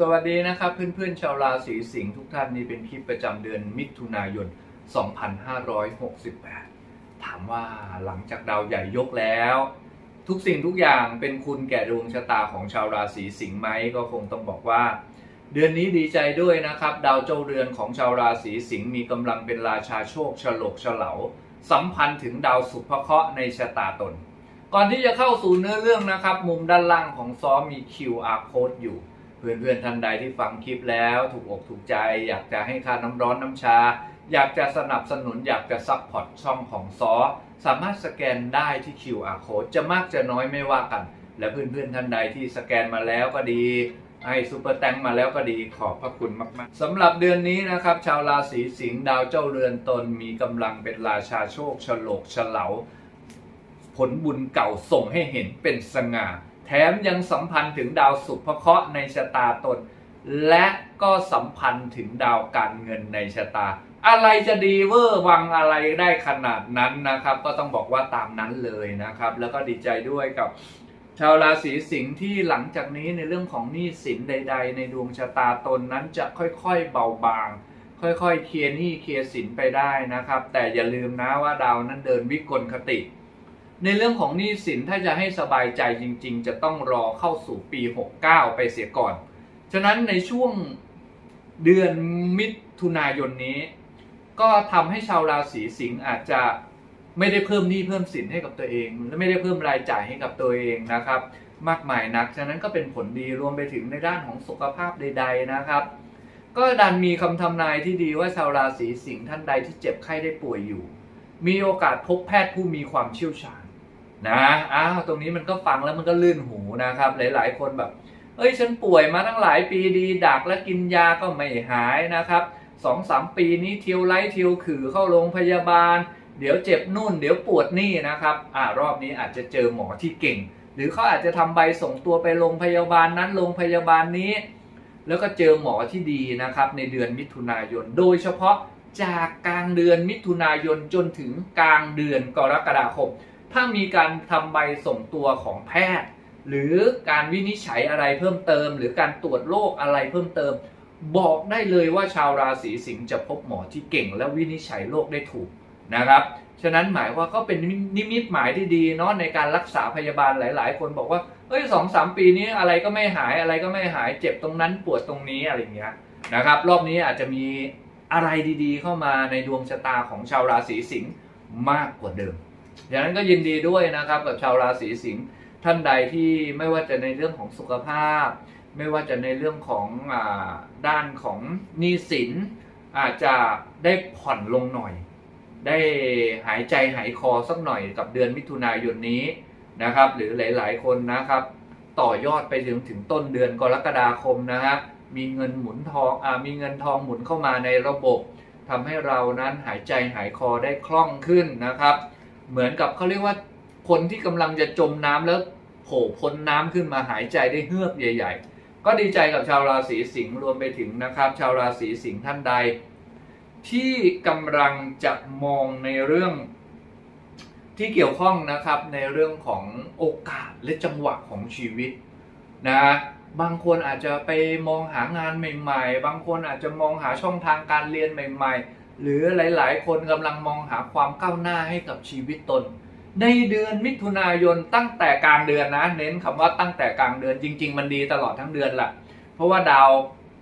สวัสดีนะครับเพื่อนๆชาวราศีสิงห์ทุกท่านนี่เป็นคลิปประจำเดือนมิถุนายน 2568 ถามว่าหลังจากดาวใหญ่ยกแล้ว ทุกสิ่งทุกอย่างเป็นคุณแก่ดวงชะตาของชาวราศีสิงห์ไหมก็คงต้องบอกว่า เดือนนี้ดีใจด้วยนะครับ ดาวเจ้าเรือนของชาวราศีสิงห์มีกำลังเป็นราชาโชคฉลกฉลาสัมพันธ์ถึงดาวสุภเคราะห์ในชะตาตน ก่อนที่จะเข้าสู่เนื้อเรื่องนะครับ มุมด้านล่างของซ้อมมี QR code อยู่ เพื่อนๆท่านใดที่ฟังคลิปแล้วถูกอกถูกใจ อยากจะให้ค่าน้ำร้อนน้ำชา อยากจะสนับสนุนอยากจะซัพพอร์ตช่องของซอสามารถสแกนได้ที่ QR code จะมากจะน้อยไม่ว่ากัน และเพื่อนๆท่านใดที่สแกนมาแล้วก็ดีให้ซูเปอร์แตงมาแล้วก็ดีขอบพระคุณมาก ๆสำหรับเดือนนี้นะครับ ชาวราศีสิงห์ดาวเจ้าเรือนตนมีกำลังเป็นราชาโชคฉลกฉลาผลบุญเก่าส่งให้เห็นเป็นสง่า แถมยังสัมพันธ์ถึงดาวสุภเคราะห์ในชะตาตน และก็สัมพันธ์ถึงดาวการเงินในชะตา อะไรจะดีเวอร์วังอะไรได้ขนาดนั้นนะครับ ก็ต้องบอกว่าตามนั้นเลยนะครับ แล้วก็ดีใจด้วยกับชาวราศีสิงห์ที่หลังจากนี้ในเรื่องของหนี้สินใด ๆ ในดวงชะตาตนนั้นจะค่อยๆเบาบาง ค่อยๆเคลียร์หนี้เคลียร์สินไปได้นะครับ แต่อย่าลืมนะว่าดาวนั้นเดินวิกลคติ ในเรื่องของหนี้สินถ้าจะให้สบายใจจริง ๆ จะต้องรอเข้าสู่ปี 69 ไปเสียก่อน ฉะนั้นในช่วงเดือนมิถุนายนนี้ ก็ทำให้ชาวราศีสิงห์อาจจะไม่ได้เพิ่มหนี้เพิ่มสินให้กับตัวเอง และไม่ได้เพิ่มรายจ่ายให้กับตัวเองนะครับ มากมายนัก ฉะนั้นก็เป็นผลดีรวมไปถึงในด้านของสุขภาพใด ๆนะครับ ก็ดันมีคำทำนายที่ดีว่าชาวราศีสิงห์ท่านใดที่เจ็บไข้ได้ป่วยอยู่ มีโอกาสพบแพทย์ผู้มีความเชี่ยวชาญ นะอ้าวตรงนี้มันก็ฟังแล้วมันก็ลื่นหูนะครับ หลาย ๆ คนแบบเอ้ยฉันป่วยมาตั้งหลายปีดีดักและกินยาก็ไม่หายนะครับสองสามปีนี้เที่ยวไล่เที่ยวขื่อเข้าโรงพยาบาล เดี๋ยวเจ็บนู่น เดี๋ยวปวดนี่นะครับอ่ารอบนี้อาจจะเจอหมอที่เก่ง หรือเขาอาจจะทำใบส่งตัวไปโรงพยาบาลนั้นโรงพยาบาลนี้ แล้วก็เจอหมอที่ดีนะครับ ในเดือนมิถุนายน โดยเฉพาะจากกลางเดือนมิถุนายนจนถึงกลางเดือนกรกฎาคม ถ้ามีการทำใบส่งตัวของแพทย์ หรือการวินิจฉัยอะไรเพิ่มเติม หรือการตรวจโรคอะไรเพิ่มเติม บอกได้เลยว่าชาวราศีสิงห์จะพบหมอที่เก่ง และวินิจฉัยโรคได้ถูกนะครับ ฉะนั้นหมายว่าก็เป็นนิมิตหมายที่ดีเนาะในการรักษาพยาบาลหลาย ๆ คนบอกว่าเอ้ยสองสามปีนี้อะไรก็ไม่หายอะไรก็ไม่หายเจ็บตรงนั้นปวดตรงนี้อะไรเงี้ยนะครับ รอบนี้อาจจะมีอะไรดีๆ เข้ามาในดวงชะตาของชาวราศีสิงห์มากกว่าเดิม ดังนั้นก็ยินดีด้วยนะครับกับชาวราศีสิงห์ท่านใดที่ไม่ว่าจะในเรื่องของสุขภาพ ไม่ว่าจะในเรื่องของอด้านของหนี้สิน อาจจะได้ผ่อนลงหน่อย ได้หายใจหายคอสักหน่อยกับเดือนมิถุนายนนี้นะครับ หรือหลาย ๆ คนนะครับ ต่อยอดไปถึงถึงต้นเดือนกรกฎาคมนะฮะมีเงินหมุนทองอมีเงินทองหมุนเข้ามาในระบบทำให้เรานั้นหายใจหายคอได้คล่องขึ้นนะครับ เหมือนกับเขาเรียกว่าคนที่กำลังจะจมน้ำแล้วโผล่พ้นน้ำขึ้นมาหายใจได้เฮือกใหญ่ ๆ ก็ดีใจกับชาวราศีสิงห์รวมไปถึงนะครับ ชาวราศีสิงห์ท่านใด ที่กำลังจะมองในเรื่องที่เกี่ยวข้องนะครับในเรื่องของโอกาสและจังหวะของชีวิตนะบางคนอาจจะไปมองหางานใหม่ ๆ บางคนอาจจะมองหาช่องทางการเรียนใหม่ ๆ หรือหลายๆ คนกำลังมองหาความก้าวหน้าให้กับชีวิตตน ในเดือนมิถุนายนตั้งแต่กลางเดือนนะ เน้นคำว่าตั้งแต่กลางเดือนจริง ๆ มันดีตลอดทั้งเดือนแหละเพราะว่าดาว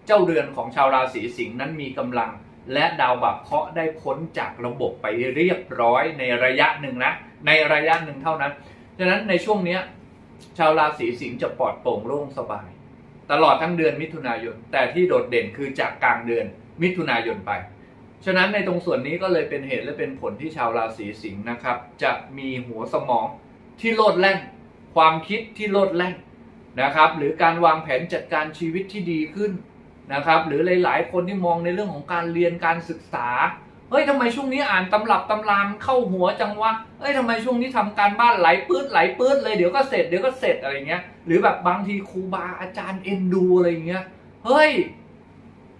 เจ้าเรือนของชาวราศีสิงห์นั้นมีกำลัง และดาวบัพเคราะห์ได้พ้นจากระบบไปเรียบร้อยในระยะหนึ่งนะ ในระยะหนึ่งเท่านั้นฉะนั้นในช่วงเนี้ยชาวราศีสิงห์จะปลอดโปร่งโล่งสบาย ตลอดทั้งเดือนมิถุนายน แต่ที่โดดเด่นคือจากกลางเดือนมิถุนายนไป ฉะนั้นในตรงส่วนนี้ก็เลยเป็นเหตุและเป็นผลที่ชาวราศีสิงห์นะครับ จะมีหัวสมองที่โลดแล่น ความคิดที่โลดแล่นนะครับ หรือการวางแผนจัดการชีวิตที่ดีขึ้นนะครับ หรือหลาย ๆ คนที่มองในเรื่องของการเรียนการศึกษาเฮ้ยทำไมช่วงนี้อ่านตำรับตำรามเข้าหัวจังวะเฮ้ยทำไมช่วงนี้ทำการบ้านไหลปื๊ดไหลปื๊ดเลยเดี๋ยวก็เสร็จเดี๋ยวก็เสร็จอะไรเงี้ย หรือแบบบางทีครูบาอาจารย์เอ็นดูอะไรเงี้ย เฮ้ย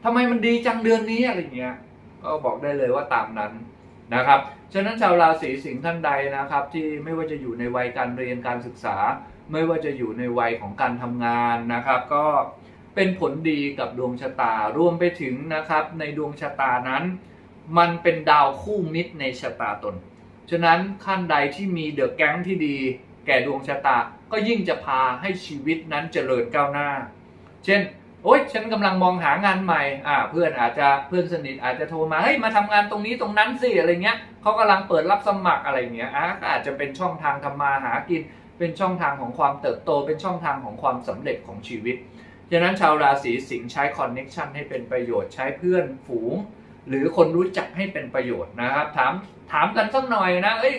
ทำไมมันดีจังเดือนนี้อะไรเงี้ย ก็บอกได้เลยว่าตามนั้นนะครับ ฉะนั้นชาวราศีสิงห์ท่านใดนะครับที่ไม่ว่าจะอยู่ในวัยการเรียนการศึกษา ไม่ว่าจะอยู่ในวัยของการทำงานนะครับ ก็เป็นผลดีกับดวงชะตารวมไปถึงนะครับในดวงชะตานั้น มันเป็นดาวคู่มิตรในชะตาตน ฉะนั้นขั้นใดที่มีเดอะแก๊งที่ดี แก่ดวงชะตาก็ยิ่งจะพาให้ชีวิตนั้นเจริญก้าวหน้า เช่น โอ๊ยฉันกำลังมองหางานใหม่อ่าเพื่อนอาจจะเพื่อนสนิทอาจจะโทรมาเฮ้ยมาทำงานตรงนี้ตรงนั้นสิอะไรเงี้ยเขากำลังเปิดรับสมัครอะไรเงี้ยอะอาจจะเป็นช่องทางทำมาหากิน เป็นช่องทางของความเติบโต เป็นช่องทางของความสำเร็จของชีวิตฉะนั้นชาวราศีสิงห์ใช้คอนเน็ชันให้เป็นประโยชน์ใช้เพื่อนฝูง หรือคนรู้จักให้เป็นประโยชน์นะครับ ถามถามกันสักหน่อยนะเอ้ย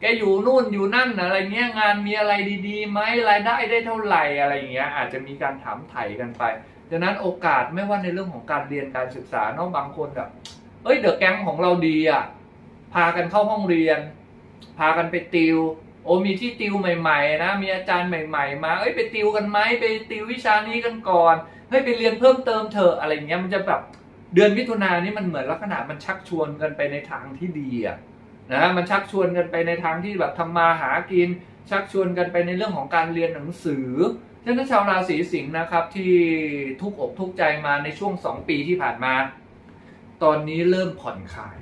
แกอยู่นู่นอยู่นั่นอะไรเงี้ยงานมีอะไรดีๆไหมรายได้ได้เท่าไหร่อะไรเงี้ยอาจจะมีการถามไถ่กันไปดังนั้นโอกาสไม่ว่าในเรื่องของการเรียนการศึกษาเนาะบางคนแบบเอ้ยเดอะแก๊งของเราดีอะพากันเข้าห้องเรียน พากันไปติว โอ้มีที่ติวใหม่ ๆ นะ มีอาจารย์ใหม่ ๆ มาเอ้ยไปติวกันไหมไปติววิชานี้กันก่อนเฮ้ยไปเรียนเพิ่มเติมเถอะอะไรเงี้ยมันจะแบบเดือนมิถุนายนนี่มันเหมือนลักษณะมันชักชวนกันไปในทางที่ดีอะ นะมันชักชวนกันไปในทางที่แบบทำมาหากิน ชักชวนกันไปในเรื่องของการเรียนหนังสือฉะนั้นชาวราศีสิงห์นะครับที่ทุกอกทุกใจมาในช่วง 2 ปีที่ผ่านมา ตอนนี้เริ่มผ่อนคลาย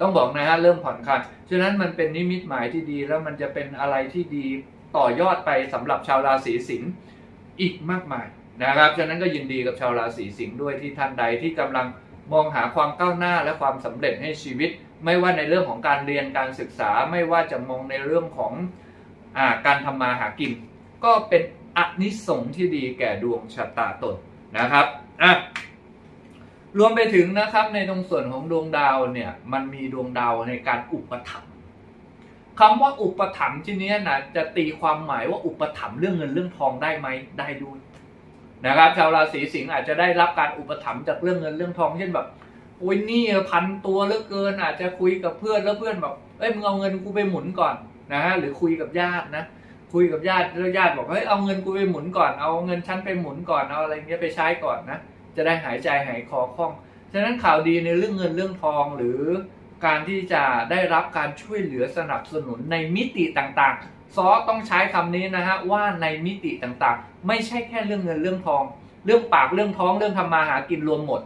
ต้องบอกนะฮะเริ่มผ่อนคลายฉะนั้นมันเป็นนิมิตหมายที่ดีแล้วมันจะเป็นอะไรที่ดีต่อยอดไปสำหรับชาวราศีสิงห์อีกมากมายนะครับฉะนั้นก็ยินดีกับชาวราศีสิงห์ด้วยที่ท่านใดที่กำลังมองหาความก้าวหน้าและความสำเร็จให้ชีวิต ไม่ว่าในเรื่องของการเรียนการศึกษาไม่ว่าจะมองในเรื่องของอาการทำมาหากิน ก็เป็นอนิสงส์ที่ดีแก่ดวงชะตาตนนะครับอะรวมไปถึงนะครับในตรงส่วนของดวงดาวเนี่ยมันมีดวงดาวในการอุปถัมภ์คำว่าอุปถัมภ์ที่นี้นะจะตีความหมายว่าอุปถัมภ์เรื่องเงินเรื่องทองได้ไหมได้ด้วยนะครับชาวราศีสิงห์อาจจะได้รับการอุปถัมภ์จากเรื่องเงินเรื่องทองเช่นแบบ อ้ยนี่พันตัวเหลือเกินอาจจะคุยกับเพื่อนแล้วเพื่อนแบบเอ้ยมึงเอาเงินกูไปหมุนก่อนนะฮะหรือคุยกับญาตินะคุยกับญาติแล้วญาติบอกเฮ้ยเอาเงินกูไปหมุนก่อนเอาเงินฉันไปหมุนก่อนเอาอะไรเงี้ยไปใช้ก่อนนะจะได้หายใจหายคอคล่อง ฉะนั้นข่าวดีในเรื่องเงินเรื่องทองหรือการที่จะได้รับการช่วยเหลือสนับสนุนในมิติต่างๆซอต้องใช้คำนี้นะฮะว่าในมิติต่างๆ ไม่ใช่แค่เรื่องเงินเรื่องทอง เรื่องปากเรื่องท้องเรื่องทำมาหากินรวมหมด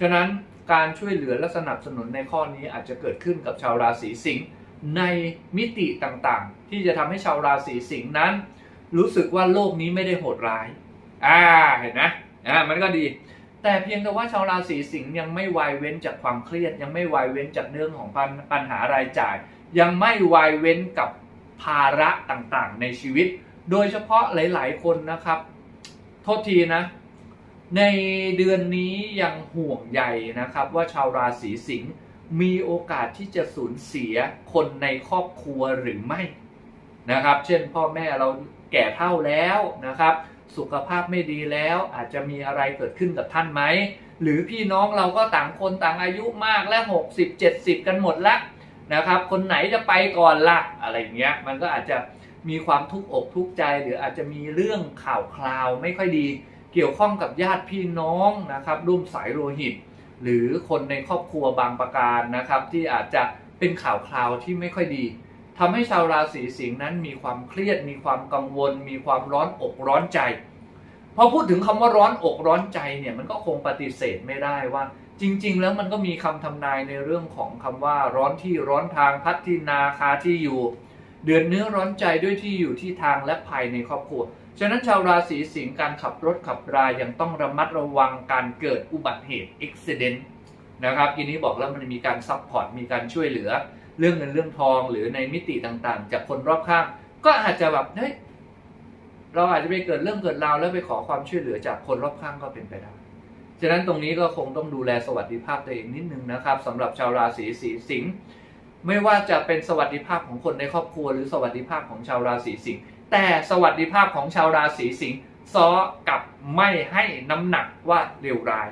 ฉะนั้น การช่วยเหลือและสนับสนุนในข้อนี้อาจจะเกิดขึ้นกับชาวราศีสิงห์ในมิติต่างๆ ที่จะทำให้ชาวราศีสิงห์นั้น รู้สึกว่าโลกนี้ไม่ได้โหดร้าย อ่าเห็นไหมอ่ามันก็ดี แต่เพียงแต่ว่าชาวราศีสิงห์ยังไม่วายเว้นจากความเครียด ยังไม่วายเว้นจากเรื่องของปัญปัญหารายจ่าย ยังไม่วายเว้นกับภาระต่างๆ ในชีวิต โดยเฉพาะหลาย ๆ คนนะครับ โทษทีนะ ในเดือนนี้ยังห่วงใยนะครับ ว่าชาวราศีสิงห์มีโอกาสที่จะสูญเสียคนในครอบครัวหรือไม่นะครับ เช่นพ่อแม่เราแก่เท่าแล้วนะครับ สุขภาพไม่ดีแล้วอาจจะมีอะไรเกิดขึ้นกับท่านไหม หรือพี่น้องเราก็ต่างคนต่างอายุมากและ 60 70 กันหมดละนะครับ คนไหนจะไปก่อนละอะไรเงี้ย มันก็อาจจะมีความทุกข์อกทุกข์ใจ หรืออาจจะมีเรื่องข่าวคราวไม่ค่อยดี เกี่ยวข้องกับญาติพี่น้องนะครับร่วมสายโลหิต หรือคนในครอบครัวบางประการนะครับ ที่อาจจะเป็นข่าวคราวที่ไม่ค่อยดีทำให้ชาวราศีสิงห์นั้นมีความเครียด มีความกังวล มีความร้อนอกร้อนใจพอพูดถึงคำว่าร้อนอกร้อนใจเนี่ยมันก็คงปฏิเสธไม่ได้ว่า จริง ๆ แล้วมันก็มีคำทำนายในเรื่องของคำว่าร้อนที่ร้อนทางพัดที่นาคาที่อยู่ เดือนเนื้อร้อนใจด้วยที่อยู่ที่ทางและภายในครอบครัว ฉะนั้นชาวราศีสิงห์การขับรถขับรายังต้องระมัดระวังการเกิดอุบัติเหตุอุบิเหตุนะครับทีนี้บอกแล้วมันมีการซัพพอร์ตมีการช่วยเหลือ เรื่องเงินเรื่องทองหรือในมิติต่างๆ จากคนรอบข้าง ก็อาจจะแบบเฮ้ยเราอาจจะไปเกิดเรื่องเกิดราวแล้วไปขอความช่วยเหลือจากคนรอบข้างก็เป็นไปได้ฉะนั้นตรงนี้ก็คงต้องดูแลสวัสดิภาพตัวเองนิดนึงนะครับสำหรับชาวราศีสีสิงห์ไม่ว่าจะเป็นสวัสดิภาพของคนในครอบครัว หรือสวัสดิภาพของชาวราศีสิงห์ แต่สวัสดิภาพของชาวราศีสิงห์ซ้อกับไม่ให้น้ำหนักว่าเลวร้าย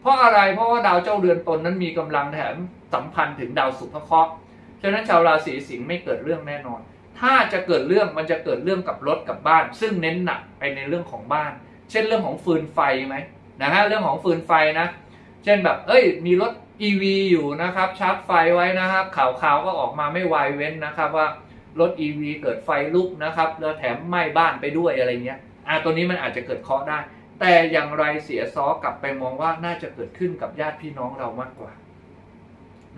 เพราะอะไรเพราะว่าดาวเจ้าเรือนตนนั้นมีกำลังแถมสัมพันธ์ถึงดาวสุภเคราะห์ฉะนั้นชาวราศีสิงห์ไม่เกิดเรื่องแน่นอน ถ้าจะเกิดเรื่องมันจะเกิดเรื่องกับรถกับบ้าน ซึ่งเน้นหนักไปในเรื่องของบ้าน เช่นเรื่องของฟืนไฟไหมนะฮะเรื่องของฟืนไฟนะ เช่นแบบเอ้ย มีรถ EV อยู่นะครับชาร์จไฟไว้นะครับข่าวข่าวก็ออกมาไม่วายเว้นนะครับว่า รถ EV เกิดไฟลุกนะครับ แล้วแถมไหม้บ้านไปด้วยอะไรเงี้ยอ่าตัวนี้มันอาจจะเกิดเคาะได้ แต่อย่างไรเสียซอกลับไปมองว่าน่าจะเกิดขึ้นกับญาติพี่น้องเรามากกว่า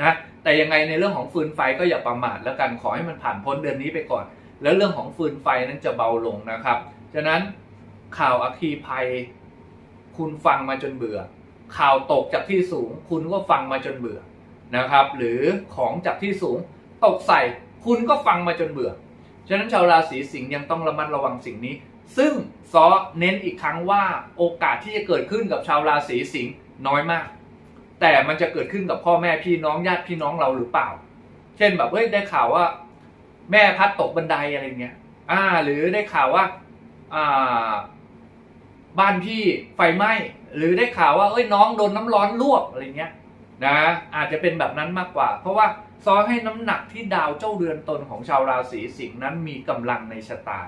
นะแต่ยังไงในเรื่องของฟืนไฟก็อย่าประมาทแล้วกันขอให้มันผ่านพ้นเดือนนี้ไปก่อน แล้วเรื่องของฟืนไฟนั้นจะเบาลงนะครับฉะนั้นข่าวอัคคีภัย คุณฟังมาจนเบื่อ ข่าวตกจากที่สูง คุณก็ฟังมาจนเบื่อนะครับ หรือของจากที่สูงตกใส่ คุณก็ฟังมาจนเบื่อ ฉะนั้นชาวราศีสิงห์ยังต้องระมัดระวังสิ่งนี้ ซึ่งซอเน้นอีกครั้งว่าโอกาสที่จะเกิดขึ้นกับชาวราศีสิงห์น้อยมาก แต่มันจะเกิดขึ้นกับพ่อแม่พี่น้องญาติพี่น้องเราหรือเปล่า เช่นแบบเฮ้ยได้ข่าวว่า แม่พัดตกบันไดอะไรเงี้ย อ่า หรือได้ข่าวว่าอ่าบ้านพี่ไฟไหม้หรือได้ข่าวว่าเอ้ยน้องโดนน้ำร้อนลวกอะไรเงี้ยนะอาจจะเป็นแบบนั้นมากกว่า เพราะว่า ซอให้น้ำหนักที่ดาวเจ้าเรือนตนของชาวราศีสิงห์นั้นมีกำลังในชะตา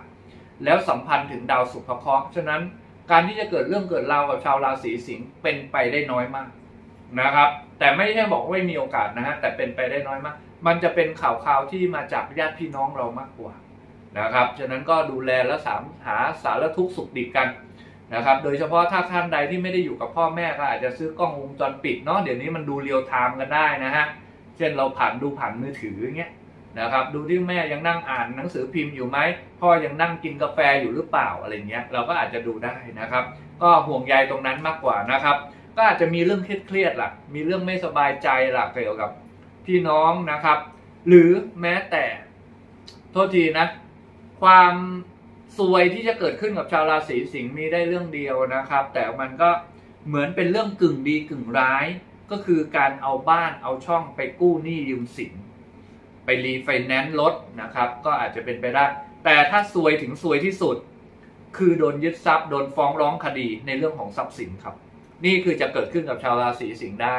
แล้วสัมพันธ์ถึงดาวสุภเคราะห์ฉะนั้นการที่จะเกิดเรื่องเกิดราวกับชาวราศีสิงห์เป็นไปได้น้อยมากนะครับ แต่ไม่ใช่บอกว่าไม่มีโอกาสนะฮะแต่เป็นไปได้น้อยมาก มันจะเป็นข่าวข่าวที่มาจากญาติพี่น้องเรามากกว่านะครับฉะนั้นก็ดูแลและสามหาสารทุกข์สุขดิบกันนะครับ โดยเฉพาะถ้าท่านใดที่ไม่ได้อยู่กับพ่อแม่ก็อาจจะซื้อกล้องวงจรปิดเนาะเดี๋ยวนี้มันดูเรียลไทม์กันได้นะฮะ เช่นเราผ่านดูผ่านมือถืออย่างเงี้ยนะครับดูที่แม่ยังนั่งอ่านหนังสือพิมพ์อยู่ไหมพ่อยังนั่งกินกาแฟอยู่หรือเปล่าอะไรเงี้ยเราก็อาจจะดูได้นะครับ ก็ห่วงใยตรงนั้นมากกว่านะครับ ก็อาจจะมีเรื่องเครียดๆล่ะ มีเรื่องไม่สบายใจล่ะเกี่ยวกับพี่น้องนะครับ หรือแม้แต่โทษทีนะ ความซวยที่จะเกิดขึ้นกับชาวราศีสิงห์มีได้เรื่องเดียวนะครับ แต่มันก็เหมือนเป็นเรื่องกึ่งดีกึ่งร้าย ก็คือการเอาบ้านเอาช่องไปกู้หนี้ยืมสิน ไปรีไฟแนนซ์รถนะครับ ก็อาจจะเป็นไปได้ แต่ถ้าซวยถึงซวยที่สุด คือโดนยึดทรัพย์โดนฟ้องร้องคดีในเรื่องของทรัพย์สินครับ นี่คือจะเกิดขึ้นกับชาวราศีสิงห์ได้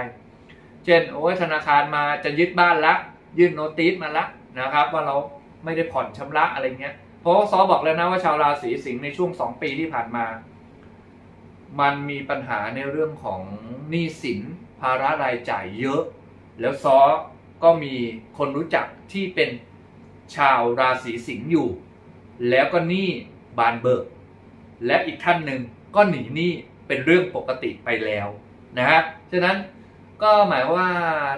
เช่นโอ้ยธนาคารมาจะยึดบ้านละยื่นโนติสมาละนะครับ ว่าเราไม่ได้ผ่อนชำระอะไรเงี้ยเพราะซอบอกแล้วนะว่าชาวราศีสิงห์ในช่วงสองปีที่ผ่านมา มันมีปัญหาในเรื่องของหนี้สินาระรายจ่ายเยอะ แล้วซอก็มีคนรู้จักที่เป็นชาวราศีสิงห์อยู่ แล้วก็หนี้บานเบิก และอีกท่านหนึ่งก็หนีหนี้เป็นเรื่องปกติไปแล้วนะฮะฉะนั้นก็หมายว่า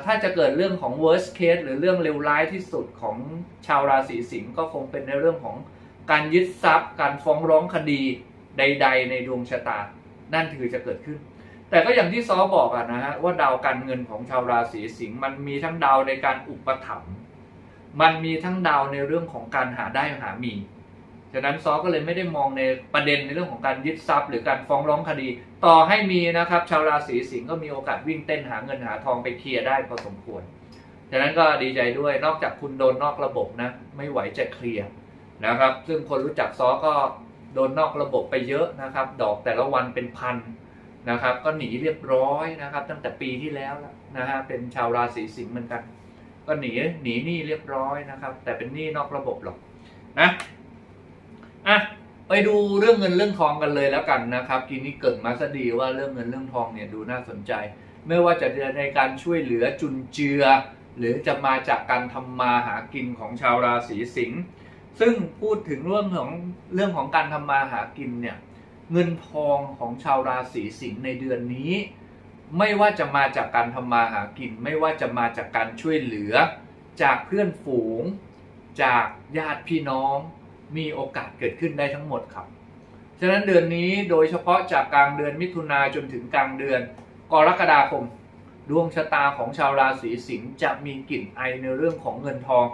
ถ้าจะเกิดเรื่องของ worst case หรือเรื่องเลวร้ายที่สุดของชาวราศีสิงห์ก็คงเป็นในเรื่องของการยึดทรัพย์ การฟ้องร้องคดีใด ๆ ในดวงชะตา นั่นคือจะเกิดขึ้น แต่ก็อย่างที่ซอบอกอะนะฮะว่าดาวการเงินของชาวราศีสิงห์มันมีทั้งดาวในการอุปถัมภ์มันมีทั้งดาวในเรื่องของการหาได้หามีฉะนั้นซอก็เลยไม่ได้มองในประเด็นในเรื่องของการยึดทรัพย์ หรือการฟ้องร้องคดี ต่อให้มีนะครับ ชาวราศีสิงห์ก็มีโอกาสวิ่งเต้นหาเงินหาทองไปเคลียร์ได้พอสมควรฉะนั้นก็ดีใจด้วยนอกจากคุณโดนนอกระบบนะ ไม่ไหวจะเคลียร์นะครับ ซึ่งคนรู้จักซอก็โดนนอกระบบไปเยอะนะครับ ดอกแต่ละวันเป็นพัน นะครับ ก็หนีเรียบร้อยนะครับ ตั้งแต่ปีที่แล้วแล้วนะฮะเป็นชาวราศีสิงห์เหมือนกัน ก็หนีหนีหนี้เรียบร้อยนะครับ แต่เป็นหนี้นอกระบบหรอกนะอะไปดูเรื่องเงินเรื่องทองกันเลยแล้วกันนะครับ ทีนี้เกิดมาซะดีว่าเรื่องเงินเรื่องทองเนี่ยดูน่าสนใจ ไม่ว่าจะในการช่วยเหลือจุนเจือ หรือจะมาจากการทำมาหากินของชาวราศีสิงห์ซึ่งพูดถึงเรื่องของเรื่องของการทำมาหากินเนี่ย เงินทองของชาวราศีสิงห์ในเดือนนี้ ไม่ว่าจะมาจากการทำมาหากิน ไม่ว่าจะมาจากการช่วยเหลือ จากเพื่อนฝูง จากญาติพี่น้อง มีโอกาสเกิดขึ้นได้ทั้งหมดครับ ฉะนั้นเดือนนี้โดยเฉพาะจากกลางเดือนมิถุนาจนถึงกลางเดือนกรกฎาคมดวงชะตาของชาวราศีสิงห์จะมีกลิ่นไอในเรื่องของเงินทอง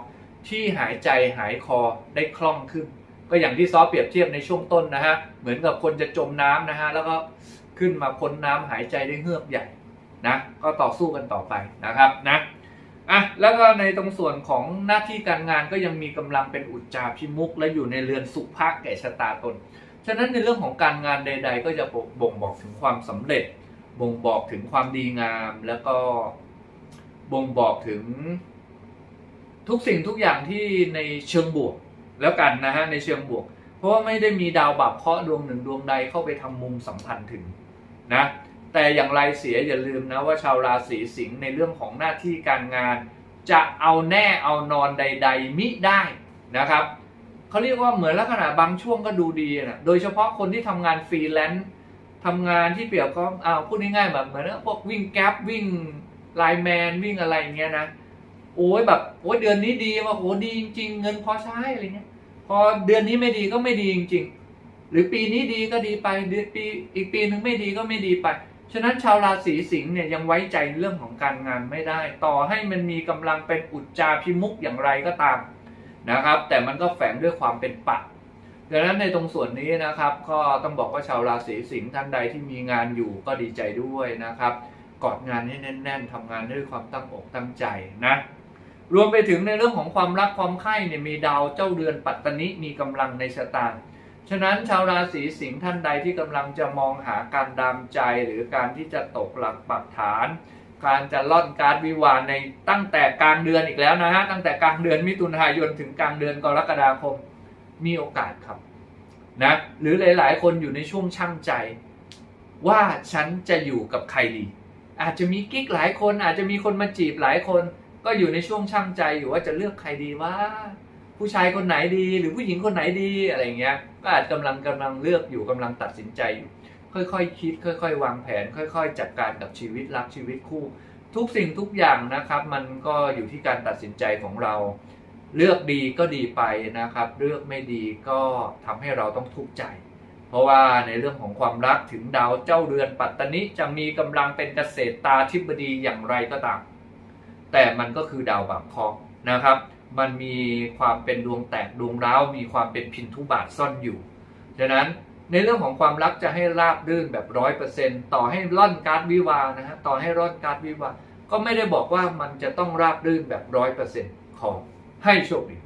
ที่หายใจหายคอได้คล่องขึ้น ก็อย่างที่ซอเปรียบเทียบในช่วงต้นนะฮะเหมือนกับคนจะจมน้ำนะฮะแล้วก็ขึ้นมาพ้นน้ำหายใจได้เฮือกใหญ่นะก็ต่อสู้กันต่อไปนะครับนะอะแล้วก็ในตรงส่วนของหน้าที่การงานก็ยังมีกำลังเป็นอุจจาพิมุกและอยู่ในเรือนสุภาคแก่ชะตาตน ฉะนั้นในเรื่องของการงานใด ๆ ก็จะบ่งบอกถึงความสำเร็จ บ่งบอกถึงความดีงามแล้วก็บ่งบอกถึงทุกสิ่งทุกอย่างที่ในเชิงบวก แล้วกันนะฮะในเชิงบวก เพราะว่าไม่ได้มีดาวบาปเคราะห์ดวงหนึ่งดวงใดเข้าไปทำมุมสัมพันธ์ถึงนะแต่อย่างไรเสียอย่าลืมนะว่าชาวราศีสิงห์ในเรื่องของหน้าที่การงาน จะเอาแน่เอานอนใด ๆ มิได้นะครับเขาเรียกว่าเหมือนลักษณะบางช่วงก็ดูดีนะโดยเฉพาะคนที่ทำงานฟรีแลนซ์ทำงานที่เปรียบก็อ้าวพูดง่ายๆแบบเหมือนพวกวิ่งแก๊ปวิ่งไลน์แมนวิ่งอะไรอย่างเงี้ยนะโอ้ยแบบโอ้ยเดือนนี้ดีว่าโอ้ดีจริง ๆ เงินพอใช้อะไรเงี้ย อเดือนนี้ไม่ดีก็ไม่ดีจริง ๆ หรือปีนี้ดีก็ดีไปเดือนปีอีกปีหนึ่งไม่ดีก็ไม่ดีไป ฉะนั้นชาวราศีสิงห์เนี่ยยังไว้ใจเรื่องของการงานไม่ได้ ต่อให้มันมีกำลังเป็นอุจจาพิมุกอย่างไรก็ตามนะครับ แต่มันก็แฝงด้วยความเป็นปัดดังนั้นในตรงส่วนนี้นะครับก็ต้องบอกว่าชาวราศีสิงห์ท่านใดที่มีงานอยู่ก็ดีใจด้วยนะครับกอดงานให้แน่น ๆทำงานด้วยความตั้งอกตั้งใจนะ รวมไปถึงในเรื่องของความรักความใคร่เนี่ยมีดาวเจ้าเรือนปัตตนิมีกำลังในชะตาฉะนั้นชาวราศีสิงห์ท่านใดที่กำลังจะมองหาการดามใจหรือการที่จะตกหลักปักฐาน การจะล่อนการวิวาในตั้งแต่กลางเดือนอีกแล้วนะฮะตั้งแต่กลางเดือนมิถุนายนถึงกลางเดือนกรกฎาคมมีโอกาสครับนะหรือหลายๆ คนอยู่ในช่วงช่างใจ ว่าฉันจะอยู่กับใครดี อาจจะมีกิ๊กหลายคนอาจจะมีคนมาจีบหลายคน ก็อยู่ในช่วงช่างใจอยู่ว่าจะเลือกใครดีว่าผู้ชายคนไหนดีหรือผู้หญิงคนไหนดีอะไรเงี้ยก็อาจกำลังกำลังเลือกอยู่กำลังตัดสินใจอยู่ ค่อยๆคิด ค่อย ๆ วางแผน ค่อย ๆ จัดการกับชีวิตรักชีวิตคู่ ทุกสิ่งทุกอย่างนะครับ มันก็อยู่ที่การตัดสินใจของเรา เลือกดีก็ดีไปนะครับ เลือกไม่ดีก็ทำให้เราต้องทุกข์ใจ เพราะว่าในเรื่องของความรักถึงดาวเจ้าเรือนปัตตนิจะมีกำลังเป็นเกษตรตาธิบดีอย่างไรก็ตาม แต่มันก็คือดาวบางเคราะห์นะครับ มันมีความเป็นดวงแตกดวงร้าวมีความเป็นพินทุบาทซ่อนอยู่ดังนั้นในเรื่องของความรักจะให้ราบรื่นแบบร้อยเปอร์เซ็นต่อให้ร่อนการ์ดวิวานะฮะต่อให้ร่อนการ์ดวิวาก็ไม่ได้บอกว่ามันจะต้องราบรื่นแบบร้อยเปอร์เซ็นต์ขอให้โชคดี